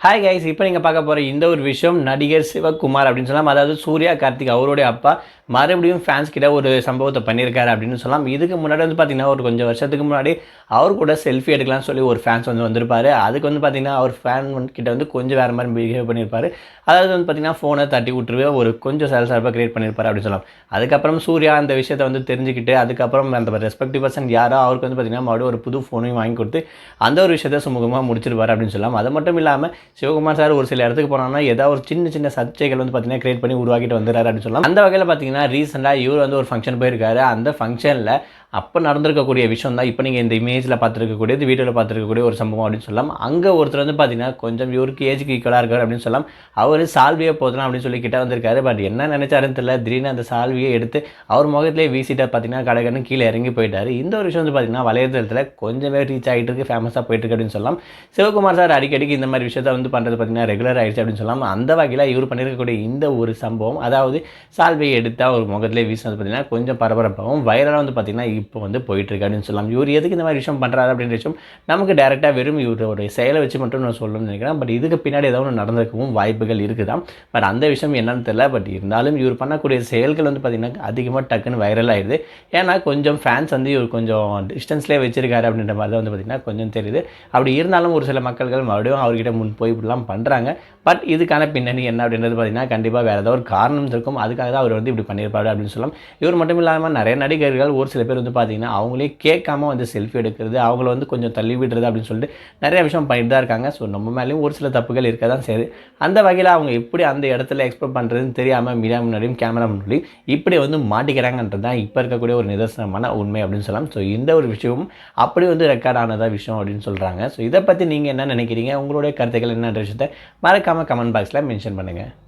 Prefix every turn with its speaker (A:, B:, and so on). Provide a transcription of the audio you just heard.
A: Hi guys இப்போ நீங்கள் பார்க்க போகிற இந்த ஒரு விஷயம் நடிகர் சிவகுமார் அப்படின்னு சொல்லலாம் அதாவது சூர்யா கார்த்திக் அவருடைய அப்பா மறுபடியும் ஃபேன்ஸ் கிட்ட ஒரு சம்பவத்தை பண்ணியிருக்காரு அப்படின்னு சொல்லலாம் இதுக்கு முன்னாடி வந்து பார்த்தீங்கன்னா ஒரு கொஞ்சம் வருஷத்துக்கு முன்னாடி அவர் கூட செல்ஃபி எடுக்கலாம்னு சொல்லி ஒரு ஃபேன்ஸ் வந்து வந்திருப்பாரு. அதுக்கு வந்து பார்த்தீங்கன்னா அவர் ஃபேன் கிட்ட வந்து கொஞ்சம் வேறு மாதிரி பிஹேவ் பண்ணியிருப்பாரு அதாவது வந்து பார்த்தீங்கன்னா ஃபோனை தட்டி விட்டுருவே ஒரு கொஞ்சம் சேல் சார்பாக கிரியேட் பண்ணியிருப்பாரு அப்படின்னு சொல்லலாம் அதுக்கப்புறம் சூர்யா அந்த விஷயத்தை வந்து தெரிஞ்சுக்கிட்டு அதுக்கப்புறம் அந்த ரெஸ்பெக்டிவ் பர்சன் யாரோ அவருக்கு வந்து பார்த்தீங்கன்னா மறுபடியும் ஒரு புது ஃபோனையும் வாங்கி கொடுத்து அந்த ஒரு விஷயத்தை சுமூகமாக முடிச்சிருப்பாரு அப்படின்னு சொல்லலாம் அது மட்டும் இல்லாமல் சிவகுமார் சார் ஒரு சில இடத்துக்கு போனாங்கன்னா ஏதாவது ஒரு சின்ன சின்ன சர்ச்சைகள் வந்து பார்த்தீங்கன்னா கிரியேட் பண்ணி உருவாக்கிட்டு வந்துறாரு அப்படின்னு சொல்லலாம். அந்த வகையில் பார்த்தீங்கன்னா ரீசெண்டாக இவர் வந்து ஒரு ஃபங்க்ஷன் போயிருக்காரு. அந்த ஃபங்க்ஷனில் அப்போ நடந்திருக்கக்கூடிய விஷயம் தான் இப்போ நீங்கள் இந்த இமேஜில் பார்த்துருக்கக்கூடியது வீடியோவில் பார்த்துருக்கக்கூடிய ஒரு சம்பவம் அப்படின்னு சொல்லலாம் அங்கே ஒருத்தர் வந்து பார்த்தீங்கன்னா கொஞ்சம் இவருக்கு ஏஜுக்கு ஈக்குவலாக இருக்கார் அப்படின்னு சொல்லலாம் அவர் சால்வியை போதலாம் அப்படின்னு சொல்லி கிட்ட வந்திருக்காரு. பட் என்ன நினச்சாருன்னு தெரியல. திடீர்னு அந்த சால்வியை எடுத்து அவர் முகத்திலே வீசிட்டு பார்த்தீங்கன்னா கடகன்னு கீழே இறங்கி போயிட்டார். இந்த ஒரு விஷயம் வந்து பார்த்தீங்கன்னா வலைதளத்தில் கொஞ்சமே ரீச் ஆகிட்டு இருக்கு ஃபேமஸாக போயிட்டு இருக்கு அப்படின்னு சொல்லலாம் சிவகுமார் சார் அடிக்கடிக்கு இந்த மாதிரி விஷயத்தை வந்து பண்ணுறது பார்த்தீங்கன்னா ரெகுலர் ஆகிடுச்சு அப்படின்னு சொல்லலாம் அந்த வகையில் இவர் பண்ணியிருக்கக்கூடிய இந்த ஒரு சம்பவம் அதாவது சால்வையை எடுத்து அவர் முகத்திலே வீசினது பார்த்தீங்கன்னா கொஞ்சம் பரபரப்பாகவும் வைரலாக வந்து பார்த்தீங்கன்னா இப்போ வந்து போயிட்டுருக்கு அப்படின்னு சொல்லலாம். இவர் எதுக்கு இந்த மாதிரி விஷயம் பண்ணுறாரு அப்படின்ற விஷயம் நமக்கு டேரெக்டாக வெறும் இவருடைய செயலை வச்சு மட்டும் நான் சொல்லணும்னு நினைக்கிறேன். பட் இதுக்கு பின்னாடி ஏதாவது ஒன்று நடந்திருக்கவும் வாய்ப்புகள் இருக்குதான் பட் அந்த விஷயம் என்னன்னு தெரியல. பட் இருந்தாலும் இவர் பண்ணக்கூடிய செயல்கள் வந்து பார்த்திங்கன்னா அதிகமாக டக்குன்னு வைரல் ஆகிடுது ஏன்னா கொஞ்சம் ஃபேன்ஸ் வந்து இவர் கொஞ்சம் டிஸ்டன்ஸ்லேயே வச்சிருக்காரு அப்படின்ற மாதிரி தான் வந்து பார்த்திங்கன்னா கொஞ்சம் தெரியுது. அப்படி இருந்தாலும் ஒரு சில மக்கள்கள் மறுபடியும் அவர்கிட்ட முன் போய் இப்படிலாம் பண்ணுறாங்க பட் இதுக்கான பின்னணி என்ன அப்படின்றது பார்த்திங்கன்னா கண்டிப்பாக வேறு ஏதாவது ஒரு காரணம் இருக்கும். அதுக்காக தான் அவர் வந்து இப்படி பண்ணியிருப்பாரு அப்படின்னு சொல்லலாம். இவர் மட்டும் இல்லாமல் நிறைய நடிகர்கள் ஒரு சில பேர் வந்து பார்த்திங்கன்னா அவங்களே கேட்காம வந்து செல்ஃபி எடுக்கிறது அவங்கள வந்து கொஞ்சம் தள்ளி விடுறது அப்படின்னு சொல்லிட்டு நிறைய விஷயம் பண்ணிட்டு தான் இருக்காங்க. ஸோ நம்ம மேலேயும் ஒரு சில தப்புகள் இருக்க தான் சரி அந்த வகையில் அவங்க எப்படி அந்த இடத்துல எக்ஸ்ப்ளோர் பண்ணுறதுன்னு தெரியாமல் மீடியா முன்னாடியும் கேமரா முன்னாடியும் இப்படி வந்து மாட்டிக்கிறாங்கன்றது தான் இப்போ இருக்கக்கூடிய ஒரு நிதர்சனமான உண்மை அப்படின்னு சொல்லலாம். ஸோ இந்த ஒரு விஷயமும் அப்படி வந்து ரெக்கார்ட் ஆனதாக விஷயம் அப்படின்னு சொல்கிறாங்க ஸோ இதை பற்றி நீங்கள் என்ன நினைக்கிறீங்க? உங்களுடைய கருத்துக்கள் என்னன்ற விஷயத்தை மறக்காமல் கமெண்ட் பாக்ஸில் மென்ஷன் பண்ணுங்கள்